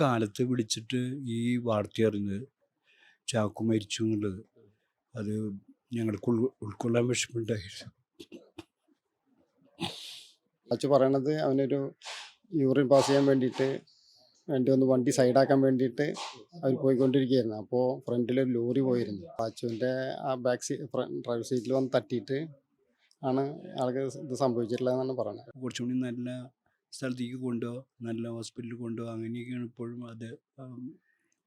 കാലത്ത് വിളിച്ചിട്ട് ഈ വാർത്ത അറിഞ്ഞത് ചാക്കു മരിച്ചു എന്നുള്ളത്. അത് ഞങ്ങൾക്ക് ഉൾ- ഉൾക്കൊള്ളാൻ വിഷമമുണ്ടായിരുന്നു അച്ഛ പറയണത് അവനൊരു യൂറിൻ പാസ് ചെയ്യാൻ വേണ്ടിയിട്ട് വേണ്ടി ഒന്ന് വണ്ടി സൈഡാക്കാൻ വേണ്ടിയിട്ട് അവർ പോയിക്കൊണ്ടിരിക്കുകയായിരുന്നു. അപ്പോൾ ഫ്രണ്ടിൽ ഒരു ലോറി പോയിരുന്നു. അച്ചുവിന്റെ ആ ബാക്ക് സീ ഡ്രൈവർ സീറ്റിൽ വന്ന് തട്ടിയിട്ട് ആണ് ആൾക്ക് ഇത് സംഭവിച്ചിട്ടുള്ളതെന്നാണ് പറയുന്നത് കുറച്ചും കൂടി നല്ല സ്ഥലത്തേക്ക് കൊണ്ടുപോകുക നല്ല ഹോസ്പിറ്റലിൽ കൊണ്ടുപോകുക അങ്ങനെയൊക്കെയാണ് ഇപ്പോഴും അത്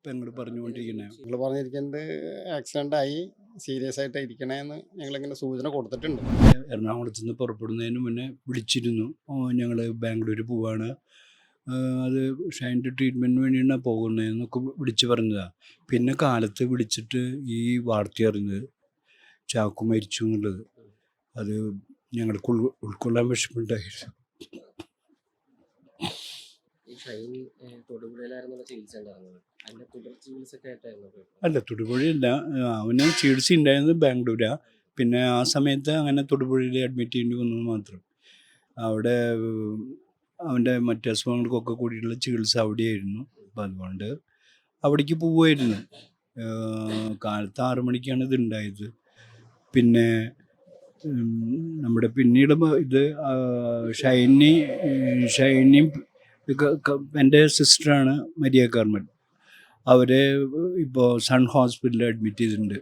ഞങ്ങൾ പറഞ്ഞുകൊണ്ടിരിക്കുന്നത്. നിങ്ങൾ പറഞ്ഞിരിക്കുന്നത് ആക്സിഡന്റ് ആയി സീരിയസ് ആയിട്ട് ഇരിക്കണേന്ന് ഞങ്ങളിങ്ങനെ സൂചന കൊടുത്തിട്ടുണ്ട്. എറണാകുളത്ത് നിന്ന് പുറപ്പെടുന്നതിന് മുന്നേ വിളിച്ചിരുന്നു. ഞങ്ങൾ ബാംഗ്ലൂർ പോവാണ്. അത് ഷൈന്റെ ട്രീറ്റ്മെന്റിന് വേണ്ടിയാണ് പോകുന്നതെന്നൊക്കെ വിളിച്ച് പറഞ്ഞതാണ് പിന്നെ കാലത്ത് വിളിച്ചിട്ട് ഈ വാർത്ത അറിഞ്ഞത് ചാക്കു മരിച്ചു എന്നുള്ളത്. അത് ഞങ്ങൾക്ക് ഉൾ ഉൾക്കൊള്ളാൻ വിഷമമുണ്ടായിരുന്നു. ഏഹ്, തൊടുപുഴയിലായിരുന്നുള്ള ചികിത്സ ഉണ്ടായിരുന്നത്. അതിന്റെ തുടർ ചികിത്സ ഒക്കെ ആയിട്ടായിരുന്നു അല്ല തൊടുപുഴയില്ല. അവന് ചികിത്സ ഉണ്ടായിരുന്നത് ബാംഗ്ലൂരാ. പിന്നെ ആ സമയത്ത് അങ്ങനെ തൊടുപുഴയിൽ അഡ്മിറ്റ് ചെയ്യേണ്ടി വന്നത് മാത്രം. അവിടെ അവന്റെ മറ്റ് അസുഖങ്ങൾക്കൊക്കെ കൂടിയുള്ള ചികിത്സ അവിടെയായിരുന്നു. അപ്പം അതുകൊണ്ട് അവിടേക്ക് പോവുമായിരുന്നു കാലത്ത് ആറു മണിക്കാണ് ഇതുണ്ടായത് പിന്നെ നമ്മുടെ പിന്നീട് ഇത് ഷൈനി ഷൈനിയും എന്റെ സിസ്റ്ററാണ് മരിയ കാർമൽ അവരെ ഇപ്പോൾ സൺ ഹോസ്പിറ്റലിൽ അഡ്മിറ്റ് ചെയ്തിട്ടുണ്ട്.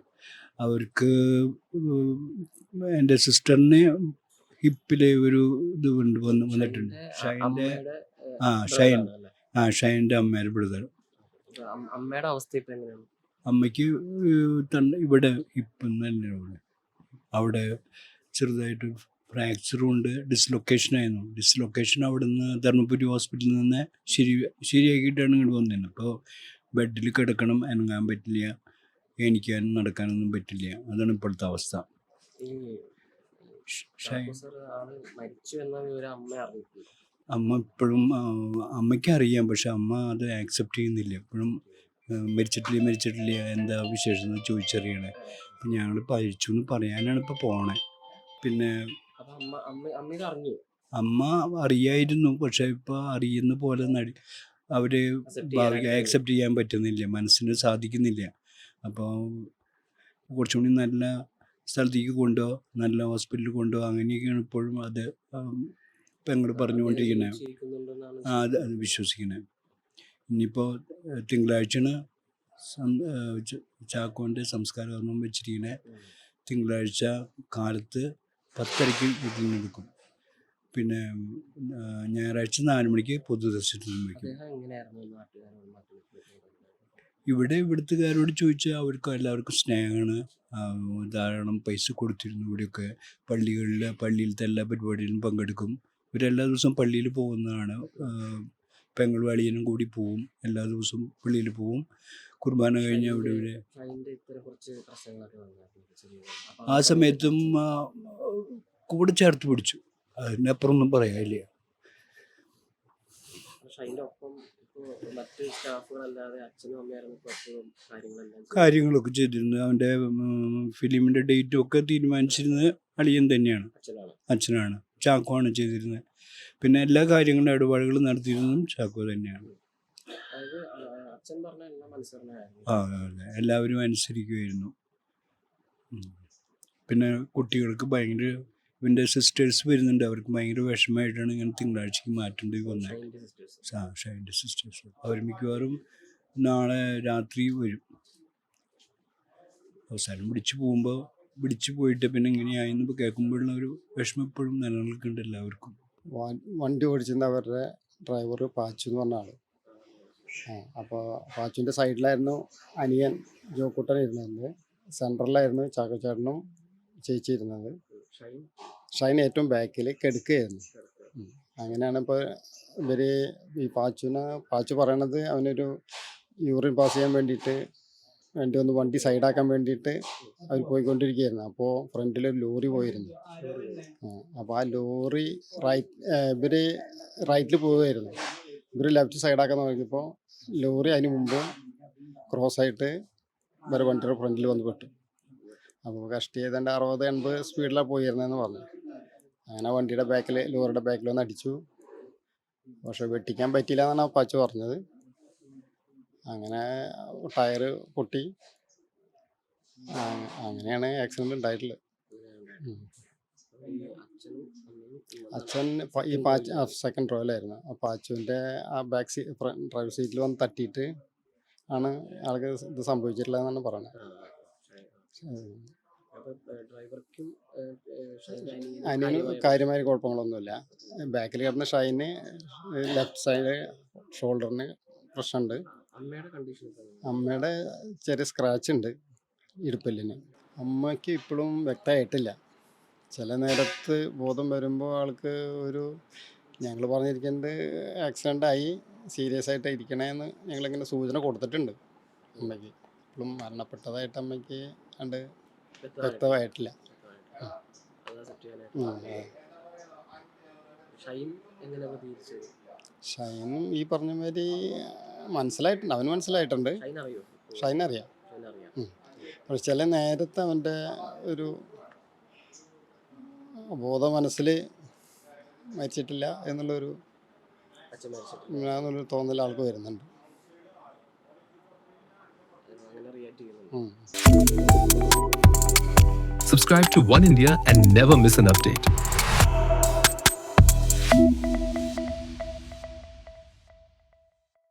അവർക്ക് എന്റെ സിസ്റ്ററിന് ഹിപ്പിൽ ഒരു ഇത് കൊണ്ട് വന്ന് വന്നിട്ടുണ്ട്. ഷൈന്റെ ആ ഷൈൻ. ആ ഷൈന്റെ അമ്മയുടെ ബ്രദർ. അമ്മയുടെ അവസ്ഥ ഇപ്പൊ എങ്ങനെയാണ്? അമ്മയ്ക്ക് തന്നെ ഇവിടെ ഹിപ്പ് തന്നെയാണ്. അവിടെ ചെറുതായിട്ട് ഫ്രാക്ചറും ഉണ്ട് ഡിസ്ലൊക്കേഷൻ ആയിരുന്നു. ഡിസ്ലൊക്കേഷൻ അവിടെ നിന്ന് ധർമ്മപുരി ഹോസ്പിറ്റലിൽ നിന്ന് ശരി ശരിയാക്കിയിട്ടാണ് ഇങ്ങോട്ട് വന്നത് അപ്പോൾ ബെഡിൽ കിടക്കണം അനങ്ങാൻ പറ്റില്ല എണിക്കാനും നടക്കാനൊന്നും പറ്റില്ല. അതാണ് ഇപ്പോഴത്തെ അവസ്ഥ. അമ്മ ഇപ്പോഴും അമ്മയ്ക്ക് അറിയാം പക്ഷെ അമ്മ അത് ആക്സെപ്റ്റ് ചെയ്യുന്നില്ല. ഇപ്പോഴും മരിച്ചിട്ടില്ല മരിച്ചിട്ടില്ല എന്താ വിശേഷം എന്ന് ചോദിച്ചറിയണേ. അപ്പം ഞങ്ങൾ പഴിച്ചു എന്ന് പറയാനാണ് ഇപ്പോൾ പോണേ. പിന്നെ അമ്മ അറിയായിരുന്നു. പക്ഷെ ഇപ്പൊ അറിയുന്ന പോലെ നടി അവർ ആക്സെപ്റ്റ് ചെയ്യാൻ പറ്റുന്നില്ല. മനസ്സിന് സാധിക്കുന്നില്ല. അപ്പോൾ കുറച്ചും കൂടി നല്ല സ്ഥലത്തേക്ക് കൊണ്ടോ നല്ല ഹോസ്പിറ്റലിൽ കൊണ്ടോ അങ്ങനെയൊക്കെയാണ് ഇപ്പോഴും അത് പെങ്ങൾ പറഞ്ഞുകൊണ്ടിരിക്കുന്നത് ആ അത് അത് വിശ്വസിക്കുന്നത് ഇനിയിപ്പോൾ തിങ്കളാഴ്ചയാണ് ചാക്കോന്റെ സംസ്കാരകർമ്മം വെച്ചിരിക്കുന്നത് തിങ്കളാഴ്ച കാലത്ത് പത്തരയ്ക്ക് വീട്ടിൽ നിന്ന് എടുക്കും. പിന്നെ ഞായറാഴ്ച നാല് മണിക്ക് പൊതുദർശനത്തിന് വയ്ക്കും. ഇവിടെ ഇവിടുത്തുകാരോട് ചോദിച്ചാൽ അവർക്ക് എല്ലാവർക്കും സ്നേഹമാണ്. ധാരാളം പൈസ കൊടുത്തിരുന്നു ഇവിടെയൊക്കെ. പള്ളികളിൽ പള്ളിയിലത്തെ എല്ലാ പരിപാടിയിലും പങ്കെടുക്കും. ഇവരെല്ലാ ദിവസവും പള്ളിയിൽ പോകുന്നതാണ്. പെങ്ങൾ വാളിയനും കൂടി പോവും. എല്ലാ ദിവസവും പള്ളിയിൽ പോവും. കുർബാന കഴിഞ്ഞ അവിടെ ഇവിടെ ആ സമയത്തും കൂടെ ചേർത്ത് പിടിച്ചു. അതിനപ്പുറം ഒന്നും പറയാനില്ല. കാര്യങ്ങളൊക്കെ ചെയ്തിരുന്നു അവന്റെ ഫിലിമിന്റെ ഡേറ്റും ഒക്കെ തീരുമാനിച്ചിരുന്നത് അളിയൻ തന്നെയാണ്. അച്ഛനാണ്. അച്ഛനാണ്. ആണ് ചെയ്തിരുന്നത്. പിന്നെ എല്ലാ കാര്യങ്ങളും ഇടപാടുകളും നടത്തിയിരുന്നതും ചാക്കോ തന്നെയാണ്. ആ, എല്ലാവരും അനുസരിക്കുമായിരുന്നു പിന്നെ കുട്ടികൾക്ക് ഭയങ്കര ഇവന്റെ സിസ്റ്റേഴ്സ് വരുന്നുണ്ട്. അവർക്ക് ഭയങ്കര വിഷമമായിട്ടാണ് ഇങ്ങനെ തിങ്കളാഴ്ചക്ക് മാറ്റേണ്ടി വന്നത് സിസ്റ്റേഴ്സ് ആ ഷൈന്റെ സിസ്റ്റേഴ്സ് അവർ മിക്കവാറും നാളെ രാത്രി വരും. അവസാനം വിളിച്ചു പോകുമ്പോൾ വിളിച്ചു പോയിട്ട് പിന്നെ ഇങ്ങനെയായെന്ന് ഇപ്പോൾ കേൾക്കുമ്പോഴുള്ള ഒരു വിഷമം ഇപ്പോഴും നിലനിൽക്കുന്നുണ്ട് എല്ലാവർക്കും. വണ്ടി ഓടിച്ചിരുന്ന അവരുടെ ഡ്രൈവർ പാച്ചു എന്ന് പറഞ്ഞ ആൾ. അപ്പോൾ പാച്ചുവിന്റെ സൈഡിലായിരുന്നു അനിയൻ ജോക്കുട്ടൻ ഇരുന്നത്. സെൻട്രലായിരുന്നു ചാക്കോച്ചേട്ടനും ചേച്ചി ഇരുന്നത്. ഷൈൻ ഏറ്റവും ബാക്കിൽ കെടുക്കുകയായിരുന്നു. അങ്ങനെയാണ് ഇപ്പോൾ ഇവർ ഈ പാച്ചുവിനെ പാച്ചു പറയണത് അവനൊരു യൂറിൻ പാസ് ചെയ്യാൻ വേണ്ടിയിട്ട് വേണ്ടി ഒന്ന് വണ്ടി സൈഡാക്കാൻ വേണ്ടിയിട്ട് അവർ പോയിക്കൊണ്ടിരിക്കുകയായിരുന്നു. അപ്പോൾ ഫ്രണ്ടിൽ ഒരു ലോറി പോയിരുന്നു. അപ്പോൾ ആ ലോറി റൈറ്റ് ഇവർ റൈറ്റിൽ പോവുമായിരുന്നു ഇവർ ലെഫ്റ്റ് സൈഡാക്കാൻ നോക്കിയപ്പോൾ ലോറി അതിന് മുമ്പ് ക്രോസ് ആയിട്ട് ഇവരെ വണ്ടിയുടെ ഫ്രണ്ടിൽ വന്ന് പെട്ടു. അപ്പോൾ കഷ്ടി ഏതാണ്ട് അറുപത് എൺപത് സ്പീഡിലാണ് പോയിരുന്നതെന്ന് പറഞ്ഞു. അങ്ങനെ വണ്ടിയുടെ ബാക്കിൽ ലോറിയുടെ ബാക്കിൽ വന്ന് അടിച്ചു. പക്ഷെ വെട്ടിക്കാൻ പറ്റിയില്ല എന്നാണ് പച്ച പറഞ്ഞത്. അങ്ങനെ ടയർ പൊട്ടി. അങ്ങനെയാണ് ആക്സിഡന്റ് ഉണ്ടായിട്ടുള്ളത്. അച്ഛൻ ഈ പാച്ച് സെക്കൻഡ് റോയിലായിരുന്നു ആ പാച്ചുവിന്റെ ആ ബാക്ക് ഫ്രണ്ട് ഡ്രൈവർ സീറ്റിൽ വന്ന് തട്ടിയിട്ട് ആണ് ആൾക്ക് ഇത്. അപ്പൊ ഡ്രൈവർക്കും ഷൈന്റെ അതിന് കാര്യമായ കുഴപ്പങ്ങളൊന്നുമില്ല. ബാക്കിൽ കിടന്ന ഷൈന് ലെഫ്റ്റ് സൈഡ് ഷോൾഡറിന് പ്രശ്നമുണ്ട്. അമ്മയുടെ ചെറിയ സ്ക്രാച്ച് ഉണ്ട് ഇടുപ്പല്ലിന്. അമ്മയ്ക്ക് ഇപ്പോഴും വ്യക്തമായിട്ടില്ല. ചില നേരത്ത് ബോധം വരുമ്പോൾ ആൾക്ക് ഒരു ഞങ്ങൾ പറഞ്ഞിരിക്കുന്നത് ആക്സിഡന്റ് ആയി സീരിയസ് ആയിട്ട് ഇരിക്കണേന്ന് ഞങ്ങളിങ്ങനെ സൂചന കൊടുത്തിട്ടുണ്ട് അമ്മയ്ക്ക്. ഇപ്പോഴും മരണപ്പെട്ടതായിട്ട് അമ്മയ്ക്ക് കണ്ട് വ്യക്തമായിട്ടില്ല. ഷൈൻ ഷൈനും ഈ പറഞ്ഞ മാതിരി മനസ്സിലായിട്ടുണ്ട്. അവന് മനസ്സിലായിട്ടുണ്ട്. ഷൈൻ അറിയാം പക്ഷെ ചില നേരത്തെ അവന്റെ ഒരു ബോധ മനസ്സിൽ മരിച്ചിട്ടില്ല എന്നുള്ളൊരു എന്നുള്ളൊരു തോന്നൽ ആൾക്ക് വരുന്നുണ്ട് Subscribe to One India and never miss an update.